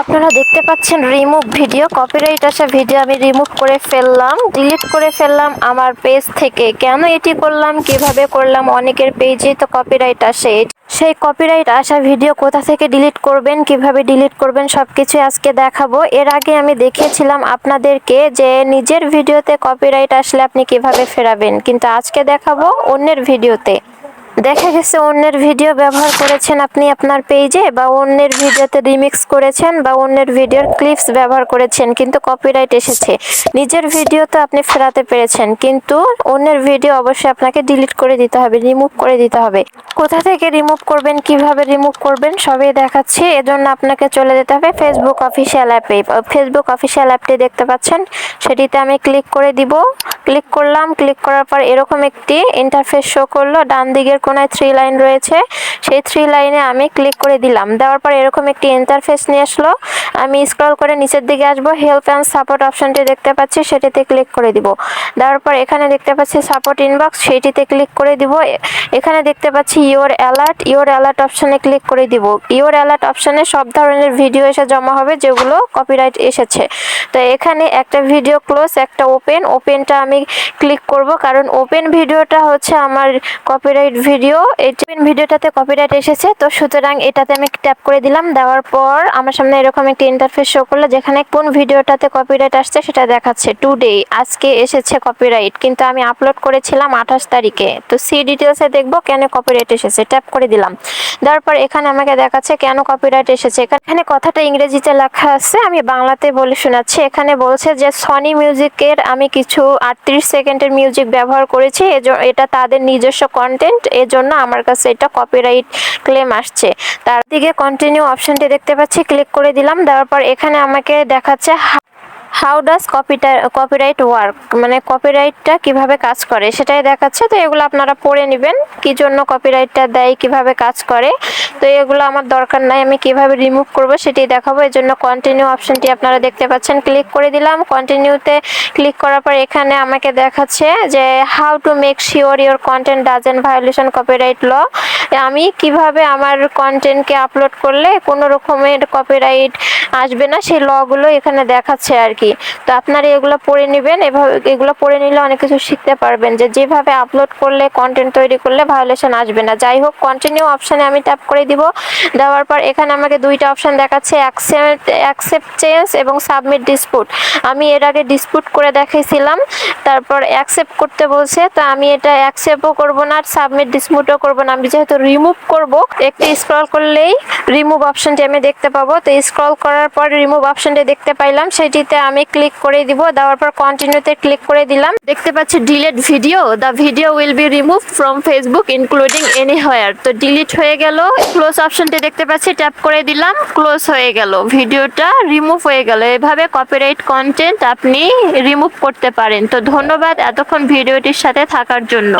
আপনারা দেখতে পাচ্ছেন রিমুভ ভিডিও কপিরাইট আসা ভিডিও আমি রিমুভ করে ফেললাম ডিলিট করে ফেললাম আমার পেজ থেকে। কেন এটি করলাম, কীভাবে করলাম, অনেকের পেজে তো কপিরাইট আসে। সেই কপিরাইট আসা ভিডিও কোথা থেকে ডিলিট করবেন, কীভাবে ডিলিট করবেন, সবকিছু আজকে দেখাবো। এর আগে আমি দেখিয়েছিলাম আপনাদেরকে যে নিজের ভিডিওতে কপিরাইট আসলে আপনি কীভাবে ফেরাবেন। কিন্তু আজকে দেখাবো অন্যের ভিডিওতে দেখা গেছে অন্যের ভিডিও ব্যবহার করেছেন আপনি আপনার পেজে বা অন্যের ভিডিওতে রিমিক্স করেছেন, বা অন্যের ভিডিওর ক্লিপস ব্যবহার করেছেন, কিন্তু কপিরাইট এসেছে। নিজের ভিডিও তো আপনি ফেরাতে পেরেছেন, কিন্তু অন্যের ভিডিও অবশ্যই আপনাকে ডিলিট করে দিতে হবে রিমুভ করে দিতে হবে। কোথা থেকে রিমুভ করবেন, কীভাবে রিমুভ করবেন, সবই দেখাচ্ছি। এজন্য আপনাকে চলে যেতে হবে ফেসবুক অফিসিয়াল অ্যাপে ফেসবুক অফিসিয়াল অ্যাপটি দেখতে পাচ্ছেন। সেটিতে আমি ক্লিক করে দিব। ক্লিক করলাম ক্লিক করার পর এরকম একটি ইন্টারফেস শো করল ডান দিকের কোনায় থ্রি লাইন রয়েছে। সেই থ্রি লাইনে আমি ক্লিক করে দিলাম। দেওয়ার পর এরকম একটি ইন্টারফেস নিয়ে আসলো। আমি স্ক্রল করে নিচের দিকে আসব। হেল্প অ্যান্ড সাপোর্ট অপশনটি দেখতে পাচ্ছি, সেটিতে ক্লিক করে দিব। দেওয়ার পর এখানে দেখতে পাচ্ছি সাপোর্ট ইনবক্স সেইটিতে ক্লিক করে দিব। এখানে দেখতে পাচ্ছি ইওর অ্যালার্ট ইওর অ্যালার্ট অপশনে ক্লিক করে দিব। ইওর অ্যালার্ট অপশনে সব ধরনের ভিডিও এসে জমা হবে, যেগুলো কপিরাইট এসেছে। তো এখানে একটা ভিডিও ক্লোজ একটা ওপেন ওপেনটা আমি ক্লিক করব, কারণ ওপেন ভিডিওটা হচ্ছে আমার কপিরাইট ভিডিও এই ভিডিওটাতে কপিরাইট এসেছে। তো সুতরাং এটাতে আমি ট্যাপ করে দিলাম। দেওয়ার পর আমার সামনে এরকম একটি ইন্টারফেস শো করল, যেখানে কোন ভিডিওটাতে কপিরাইট আসছে সেটা দেখাচ্ছে। টুডে আজকে এসেছে কপিরাইট কিন্তু আমি আপলোড করেছিলাম আঠাশ তারিখে। তো সি ডিটেলসে দেখব কেন কপিরাইট এসেছে। ট্যাপ করে দিলাম। দেওয়ার পর এখানে আমাকে দেখাচ্ছে কেন কপিরাইট এসেছে। এখানে কথাটা ইংরেজিতে লেখা আছে, আমি বাংলাতে বলে শোনাচ্ছি। এখানে বলছে যে সনি মিউজিকের আমি কিছু আটত্রিশ সেকেন্ডের মিউজিক ব্যবহার করেছি। এটা তাদের নিজস্ব কন্টেন্ট এজন্য আমার কাছে এটা কপিরাইট ক্লেম আসছে। তার দিকে কন্টিনিউ অপশনটি দেখতে পাচ্ছি ক্লিক করে দিলাম, দেওয়ার পর এখানে আমাকে দেখাচ্ছে হাউ ডাজ কপিটা কপিরাইট ওয়ার্ক মানে কপিরাইটটা কীভাবে কাজ করে? সেটাই দেখাচ্ছে, তো এগুলো আপনারা পড়ে নেবেন, কি জন্য কপিরাইটটা দেয়, কীভাবে কাজ করে। তো এগুলো আমার দরকার নাই, আমি কীভাবে রিমুভ করব সেটি দেখাবো। এর জন্য কন্টিনিউ অপশনটি আপনারা দেখতে পাচ্ছেন। ক্লিক করে দিলাম। কন্টিনিউতে ক্লিক করার পর এখানে আমাকে দেখাচ্ছে যে how to make sure your content doesn't violation copyright law আমি কীভাবে আমার কন্টেন্টকে আপলোড করলে কোনো রকমের কপিরাইট আসবে না, সেই লগুলো এখানে দেখাচ্ছে আর কি তো আপনারা এগুলো পড়ে নেবেন, এভাবে এগুলো পড়ে নিলে অনেক কিছু শিখতে পারবেন। যে যেভাবে আপলোড করলে কন্টেন্ট তৈরি করলে ভায়োলেশন আসবে না। যাই হোক কন্টিনিউ অপশানে আমি ট্যাপ করে দিব। দেওয়ার পর এখানে আমাকে দুইটা অপশান দেখাচ্ছে অ্যাকসেপ্ট অ্যাকসেপ্ট চেঞ্জ এবং সাবমিট ডিসপুট আমি এর আগে ডিসপুট করে দেখাইছিলাম, তারপর অ্যাকসেপ্ট করতে বলছে। তো আমি এটা অ্যাকসেপ্টও করব না, আর সাবমিট ডিসপুটও করব না। আমি যেহেতু রিমুভ করব, একটু স্ক্রল করলেই রিমুভ অপশনটি আমি দেখতে পাবো। তো স্ক্রল করার পর রিমুভ অপশনটি দেখতে পাইলাম। সেটিতে আমি ক্লিক করে দিব। দেওয়ার পর কন্টিনিউতে ক্লিক করে দিলাম। দেখতে পাচ্ছি delete video the video will be remove from Facebook including anywhere তো ডিলিট হয়ে গেল। ক্লোজ অপশনটি দেখতে পাচ্ছি। ট্যাপ করে দিলাম। ক্লোজ হয়ে গেল। ভিডিওটা রিমুভ হয়ে গেল। এভাবে কপিরাইট কন্টেন্ট আপনি রিমুভ করতে পারেন। তো ধন্যবাদ এতক্ষণ ভিডিওটির সাথে থাকার জন্য।